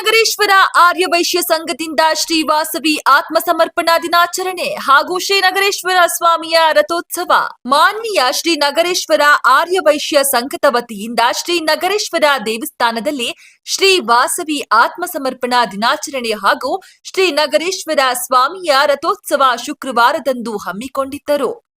ಶ್ರೀನಗರೇಶ್ವರ ಆರ್ಯ ವೈಶ್ಯ ಸಂಘದಿಂದ ಶ್ರೀ ವಾಸವಿ ಆತ್ಮ ಸಮರ್ಪಣಾ ದಿನಾಚರಣೆ ಹಾಗೂ ಶ್ರೀನಗರೇಶ್ವರ ಸ್ವಾಮಿಯ ರಥೋತ್ಸವ. ಮಾನ್ಯ ಶ್ರೀ ನಗರೇಶ್ವರ ಆರ್ಯ ವೈಶ್ಯ ಸಂಘದ ವತಿಯಿಂದ ಶ್ರೀ ನಗರೇಶ್ವರ ದೇವಸ್ಥಾನದಲ್ಲಿ ಶ್ರೀ ವಾಸವಿ ಆತ್ಮ ಸಮರ್ಪಣಾ ದಿನಾಚರಣೆ ಹಾಗೂ ಶ್ರೀ ನಗರೇಶ್ವರ ಸ್ವಾಮಿಯ ರಥೋತ್ಸವ ಶುಕ್ರವಾರದಂದು ಹಮ್ಮಿಕೊಂಡಿದ್ದರು.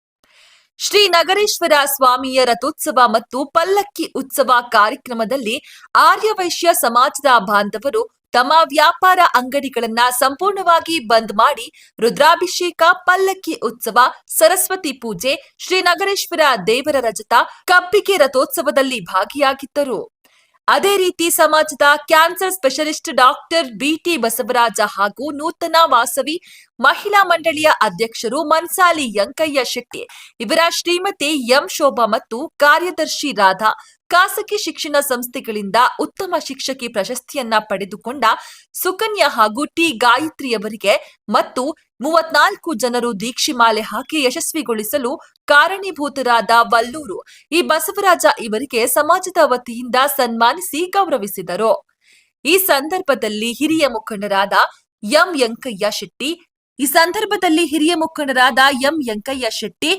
ಶ್ರೀ ನಗರೇಶ್ವರ ಸ್ವಾಮಿಯ ರಥೋತ್ಸವ ಮತ್ತು ಪಲ್ಲಕ್ಕಿ ಉತ್ಸವ ಕಾರ್ಯಕ್ರಮದಲ್ಲಿ ಆರ್ಯವೈಶ್ಯ ಸಮಾಜದ ಬಾಂಧವರು ತಮ್ಮ ವ್ಯಾಪಾರ ಅಂಗಡಿಗಳನ್ನ ಸಂಪೂರ್ಣವಾಗಿ ಬಂದ್ ಮಾಡಿ ರುದ್ರಾಭಿಷೇಕ, ಪಲ್ಲಕ್ಕಿ ಉತ್ಸವ, ಸರಸ್ವತಿ ಪೂಜೆ ಶ್ರೀ ನಗರೇಶ್ವರ ದೇವರ ರಜತ, ಕಬ್ಬಿಗೆ ರಥೋತ್ಸವದಲ್ಲಿ ಭಾಗಿಯಾಗಿದ್ದರು. ಅದೇ ರೀತಿ ಸಮಾಜದ cancer specialist doctor BT Basavaraja ಹಾಗೂ ನೂತನ ವಾಸವಿ ಮಹಿಳಾ ಮಂಡಳಿಯ ಅಧ್ಯಕ್ಷರು ಮನ್ಸಾಲಿ ಯಂಕಯ್ಯ ಶೆಟ್ಟಿ. ಇವರ ಶ್ರೀಮತಿ ಎಂ ಶೋಭಾ ಮತ್ತು ಕಾರ್ಯದರ್ಶಿ ರಾಧಾ ಖಾಸಗಿ ಶಿಕ್ಷಣ ಸಂಸ್ಥೆಗಳಿಂದ ಉತ್ತಮ ಶಿಕ್ಷಕಿ ಪ್ರಶಸ್ತಿಯನ್ನ ಪಡೆದುಕೊಂಡ ಸುಕನ್ಯಾ ಹಾಗೂ ಟಿ ಗಾಯತ್ರಿಯವರಿಗೆ ಮತ್ತು ಮೂವತ್ನಾಲ್ಕು ಜನರು ದೀಕ್ಷಿಮಾಲೆ ಹಾಕಿ ಯಶಸ್ವಿಗೊಳಿಸಲು ಕಾರಣೀಭೂತರಾದ ವಲ್ಲೂರು, ಈ ಬಸವರಾಜ ಇವರಿಗೆ ಸಮಾಜದ ವತಿಯಿಂದ ಸನ್ಮಾನಿಸಿ ಗೌರವಿಸಿದರು. ಈ ಸಂದರ್ಭದಲ್ಲಿ ಹಿರಿಯ ಮುಖಂಡರಾದ ಎಂ ವೆಂಕಯ್ಯ ಶೆಟ್ಟಿ ಈ ಸಂದರ್ಭದಲ್ಲಿ ಹಿರಿಯ ಮುಖಂಡರಾದ ಎಂ ವೆಂಕಯ್ಯ ಶೆಟ್ಟಿ,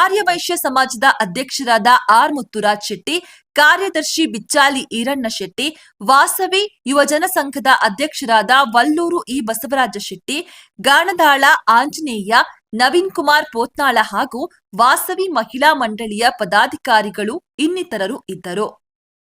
ಆರ್ಯ ವೈಶ್ಯ ಸಮಾಜದ ಅಧ್ಯಕ್ಷರಾದ ಆರ್ ಮುತ್ತುರಾಜ್ ಶೆಟ್ಟಿ, ಕಾರ್ಯದರ್ಶಿ ಬಿಚ್ಚಾಲಿ ಈರಣ್ಣ ಶೆಟ್ಟಿ, ವಾಸವಿ ಯುವಜನ ಸಂಘದ ಅಧ್ಯಕ್ಷರಾದ ವಲ್ಲೂರು ಇ ಬಸವರಾಜ ಶೆಟ್ಟಿ, ಗಾಣದಾಳ ಆಂಜನೇಯ, ನವೀನ್ ಕುಮಾರ್ ಪೋತ್ನಾಳ ಹಾಗೂ ವಾಸವಿ ಮಹಿಳಾ ಮಂಡಳಿಯ ಪದಾಧಿಕಾರಿಗಳು ಇನ್ನಿತರರು ಇದ್ದರು.